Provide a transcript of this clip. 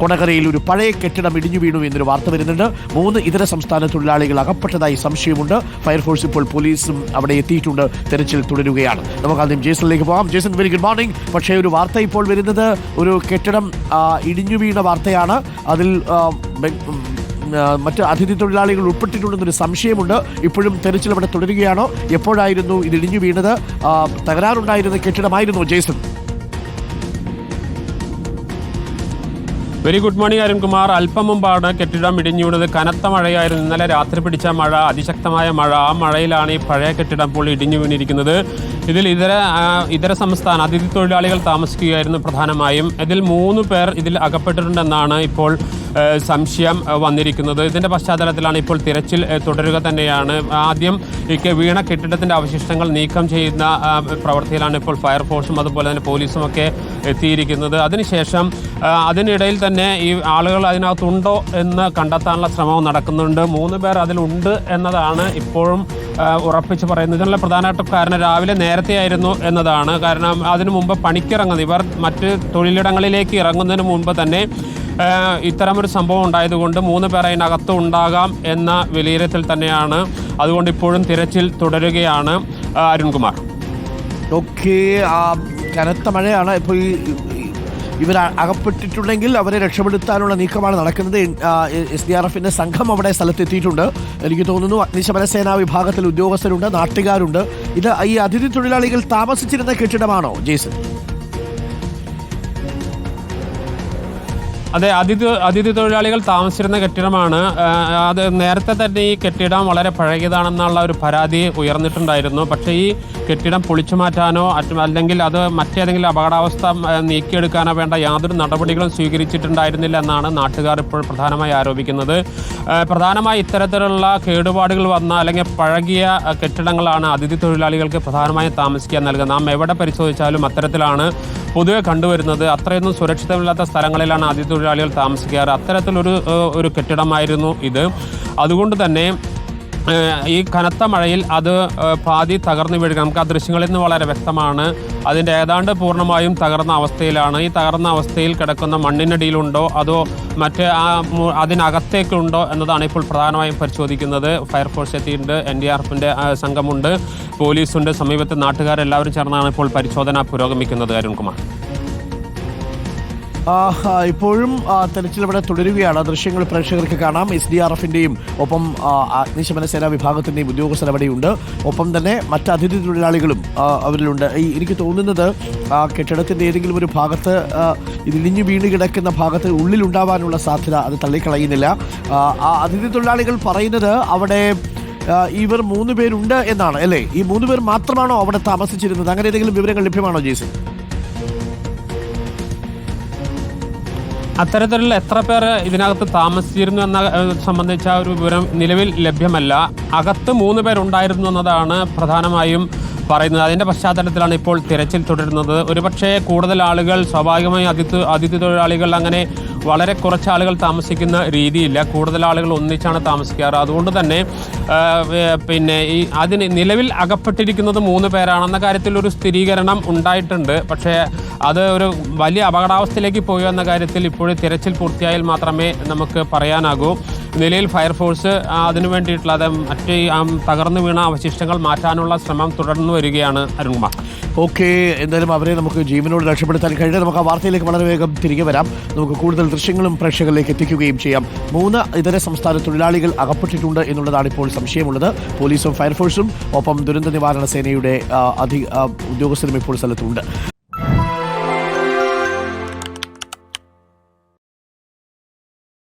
കൊടകരയിൽ ഒരു പഴയ കെട്ടിടം ഇടിഞ്ഞു വീണു എന്നൊരു വാർത്ത വരുന്നുണ്ട്. മൂന്ന് ഇതര സംസ്ഥാന തൊഴിലാളികൾ അകപ്പെട്ടതായി സംശയമുണ്ട്. ഫയർഫോഴ്സ് ഇപ്പോൾ പോലീസും അവിടെ എത്തിയിട്ടുണ്ട്. തെരച്ചിൽ തുടരുകയാണ്. നമുക്ക് ആദ്യം ജേസണിലേക്ക് പോകാം. ജേസൺ വെരി ഗുഡ് മോർണിംഗ് പക്ഷേ ഒരു വാർത്ത ഇപ്പോൾ വരുന്നത് ഒരു കെട്ടിടം ഇടിഞ്ഞു വീണ വാർത്തയാണ്. അതിൽ മറ്റ് അതിഥി തൊഴിലാളികൾ ഉൾപ്പെട്ടിട്ടുണ്ടെന്നൊരു സംശയമുണ്ട്. ഇപ്പോഴും തെരച്ചിൽ അവിടെ തുടരുകയാണോ? എപ്പോഴായിരുന്നു ഇത് ഇടിഞ്ഞു വീണത്? തകരാറുണ്ടായിരുന്ന കെട്ടിടമായിരുന്നു Jason very good morning Arunkumar അല്പം മുമ്പാണ് കെട്ടിടം ഇടിഞ്ഞു വീണത് കനത്ത മഴയായിരുന്നു. ഇന്നലെ രാത്രി പിടിച്ച മഴ അതിശക്തമായ മഴ. ആ മഴയിലാണ് ഈ പഴയ കെട്ടിടം പോലെ ഇടിഞ്ഞു വീണിരിക്കുന്നത് ഇതിൽ ഇതര ഇതര സംസ്ഥാന അതിഥി തൊഴിലാളികൾ താമസിക്കുകയായിരുന്നു പ്രധാനമായും. ഇതിൽ മൂന്ന് പേർ ഇതിൽ അകപ്പെട്ടിട്ടുണ്ടെന്നാണ് ഇപ്പോൾ സംശയം വന്നിരിക്കുന്നത്. ഇതിന്റെ പശ്ചാത്തലത്തിലാണ് ഇപ്പോൾ തിരച്ചിൽ തുടരുക തന്നെയാണ്. ആദ്യം വീണ കെട്ടിടത്തിന്റെ അവശിഷ്ടങ്ങൾ നീക്കം ചെയ്യുന്ന പ്രവൃത്തിയിലാണ് ഇപ്പോൾ ഫയർഫോഴ്സും അതുപോലെ തന്നെ പോലീസും ഒക്കെ എത്തിയിരിക്കുന്നത്. അതിനുശേഷം അതിനിടയിൽ തന്നെ ഈ ആളുകൾ അതിനകത്തുണ്ടോ എന്ന് കണ്ടെത്താനുള്ള ശ്രമവും നടക്കുന്നുണ്ട്. മൂന്ന് പേർ അതിലുണ്ട് എന്നതാണ് ഇപ്പോഴും ഉറപ്പിച്ച് പറയുന്നത്. ഇതിനുള്ള പ്രധാനമായിട്ടും കാരണം രാവിലെ നേരത്തെയായിരുന്നു എന്നതാണ്. കാരണം അതിനു മുമ്പ് പണിക്കിറങ്ങുന്നത് ഇവർ മറ്റ് തൊഴിലിടങ്ങളിലേക്ക് ഇറങ്ങുന്നതിന് മുമ്പ് തന്നെ ഇത്തരമൊരു സംഭവം ഉണ്ടായതുകൊണ്ട് മൂന്ന് പേർ അതിനകത്ത് ഉണ്ടാകാം എന്ന വിലയിരുത്തൽ തന്നെയാണ് അതുകൊണ്ട് ഇപ്പോഴും തിരച്ചിൽ തുടരുകയാണ് അരുൺകുമാർ. ഓക്കെ കനത്ത മഴയാണ്. ഇപ്പോൾ ഈ ഇവർ അകപ്പെട്ടിട്ടുണ്ടെങ്കിൽ അവരെ രക്ഷപ്പെടുത്താനുള്ള നീക്കമാണ് നടക്കുന്നത്. എസ് ഡി ആർ എഫിന്റെ സംഘം അവിടെ സ്ഥലത്തെത്തിയിട്ടുണ്ട്. എനിക്ക് തോന്നുന്നു അഗ്നിശമന സേനാ വിഭാഗത്തിൽ ഉദ്യോഗസ്ഥരുണ്ട് നാട്ടുകാരുണ്ട്. ഇത് ഈ അതിഥി തൊഴിലാളികൾ താമസിച്ചിരുന്ന കെട്ടിടമാണോ ജേസൺ അതെ അതിഥി അതിഥി തൊഴിലാളികൾ താമസിച്ചിരുന്ന കെട്ടിടമാണ്. അത് നേരത്തെ തന്നെ ഈ കെട്ടിടം വളരെ പഴകിയതാണെന്നുള്ള ഒരു പരാതി ഉയർന്നിട്ടുണ്ടായിരുന്നു. പക്ഷേ ഈ കെട്ടിടം പൊളിച്ചു മാറ്റാനോ അല്ലെങ്കിൽ അത് മറ്റേതെങ്കിലും അപകടാവസ്ഥ നീക്കിയെടുക്കാനോ വേണ്ട യാതൊരു നടപടികളും സ്വീകരിച്ചിട്ടുണ്ടായിരുന്നില്ല എന്നാണ് നാട്ടുകാർ ഇപ്പോൾ പ്രധാനമായി ആരോപിക്കുന്നത്. പ്രധാനമായി ഇത്തരത്തിലുള്ള കേടുപാടുകൾ വന്ന അല്ലെങ്കിൽ പഴകിയ കെട്ടിടങ്ങളാണ് അതിഥി തൊഴിലാളികൾക്ക് പ്രധാനമായും താമസിക്കാൻ നൽകുന്നത്. നാം എവിടെ പരിശോധിച്ചാലും അത്തരത്തിലാണ് പൊതുവെ കണ്ടുവരുന്നത്. അത്രയൊന്നും സുരക്ഷിതമില്ലാത്ത സ്ഥലങ്ങളിലാണ് അതിഥി തൊഴിലാളികൾ താമസിക്കാറ്. അത്തരത്തിലൊരു ഒരു കെട്ടിടമായിരുന്നു ഇത്. അതുകൊണ്ട് തന്നെ ഈ കനത്ത മഴയിൽ അത് പാതി തകർന്നു വീഴുക നമുക്ക് ആ ദൃശ്യങ്ങളിൽ നിന്ന് വളരെ വ്യക്തമാണ്. അതിന്റെ ഏതാണ്ട് പൂർണമായും തകർന്ന അവസ്ഥയിലാണ്. ഈ തകർന്ന അവസ്ഥയിൽ കിടക്കുന്ന മണ്ണിനടിയിലുണ്ടോ? അതോ മറ്റ് ആ അതിനകത്തേക്കുണ്ടോ എന്നതാണ് ഇപ്പോൾ പ്രധാനമായും പരിശോധിക്കുന്നത്. ഫയർഫോഴ്സ് എത്തിയിട്ടുണ്ട് എൻ ഡി ആർ എഫിന്റെ സംഘമുണ്ട്. പോലീസുണ്ട് സമീപത്തെ നാട്ടുകാരെല്ലാവരും ചേർന്നാണ് ഇപ്പോൾ പരിശോധന പുരോഗമിക്കുന്നത് അരുൺകുമാർ. ഇപ്പോഴും തെരച്ചിൽ ഇവിടെ തുടരുകയാണ്. ദൃശ്യങ്ങൾ പ്രേക്ഷകർക്ക് കാണാം. എസ് ഡി ആർ എഫിന്റെയും ഒപ്പം അഗ്നിശമന സേനാ വിഭാഗത്തിന്റെയും ഉദ്യോഗസ്ഥർ അവിടെയുണ്ട് ഒപ്പം തന്നെ മറ്റ് അതിഥി തൊഴിലാളികളും അവരിലുണ്ട്. ഈ എനിക്ക് തോന്നുന്നത് ആ കെട്ടിടത്തിന്റെ ഏതെങ്കിലും ഒരു ഭാഗത്ത് ഇതിലിഞ്ഞു വീണ് കിടക്കുന്ന ഭാഗത്ത് ഉള്ളിലുണ്ടാവാനുള്ള സാധ്യത അത് തള്ളിക്കളയുന്നില്ല. ആ, അതിഥി തൊഴിലാളികൾ പറയുന്നത് അവിടെ ഇവർ മൂന്ന് പേരുണ്ട് എന്നാണ് അല്ലേ? ഈ മൂന്ന് പേർ മാത്രമാണോ അവിടെ താമസിച്ചിരുന്നത്? അങ്ങനെ ഏതെങ്കിലും വിവരങ്ങൾ ലഭ്യമാണോ ജേസി അത്തരത്തിലുള്ള എത്ര പേർ ഇതിനകത്ത് താമസിച്ചിരുന്നു എന്ന സംബന്ധിച്ച ഒരു വിവരം നിലവിൽ ലഭ്യമല്ല. അകത്ത് മൂന്ന് പേരുണ്ടായിരുന്നു എന്നതാണ് പ്രധാനമായും പറയുന്നത്. അതിന്റെ പശ്ചാത്തലത്തിലാണ് ഇപ്പോൾ തിരച്ചിൽ തുടരുന്നത്. ഒരുപക്ഷേ കൂടുതൽ ആളുകൾ സ്വാഭാവികമായി അതിഥി അതിഥി തൊഴിലാളികൾ അങ്ങനെ വളരെ കുറച്ച് ആളുകൾ താമസിക്കുന്ന രീതിയില്ല. കൂടുതൽ ആളുകൾ ഒന്നിച്ചാണ് താമസിക്കാറ്. അതുകൊണ്ട് തന്നെ പിന്നെ ഈ അതിന് നിലവിൽ അകപ്പെട്ടിരിക്കുന്നത് മൂന്ന് പേരാണെന്ന കാര്യത്തിൽ ഒരു സ്ഥിരീകരണം ഉണ്ടായിട്ടുണ്ട്. പക്ഷേ അത് ഒരു വലിയ അപകടാവസ്ഥയിലേക്ക് പോയോ എന്ന കാര്യത്തിൽ ഇപ്പോഴും തിരച്ചിൽ പൂർത്തിയായാൽ മാത്രമേ നമുക്ക് പറയാനാകൂ. നിലയിൽ ഫയർഫോഴ്സ് അതിനു വേണ്ടിയിട്ടുള്ള അത് മറ്റ് തകർന്നു വീണ അവശിഷ്ടങ്ങൾ മാറ്റാനുള്ള ശ്രമം തുടർന്നു വരികയാണ് അരുൺകുമാർ. ഓക്കെ എന്തായാലും അവരെ നമുക്ക് ജീവനോട് രക്ഷപ്പെടുത്താൻ കഴിഞ്ഞാൽ നമുക്ക് ആ വാർത്തയിലേക്ക് വളരെ വേഗം തിരികെ വരാം. നമുക്ക് കൂടുതൽ ദൃശ്യങ്ങളും പ്രേക്ഷകരിലേക്ക് എത്തിക്കുകയും ചെയ്യാം. മൂന്ന് ഇതര സംസ്ഥാന തൊഴിലാളികൾ അകപ്പെട്ടിട്ടുണ്ട് എന്നുള്ളതാണ് ഇപ്പോൾ സംശയമുള്ളത്. പോലീസും ഫയർഫോഴ്സും ഒപ്പം ദുരന്ത നിവാരണ സേനയുടെ അധിക അധി ഉദ്യോഗസ്ഥരും ഇപ്പോൾ സ്ഥലത്തുണ്ട്.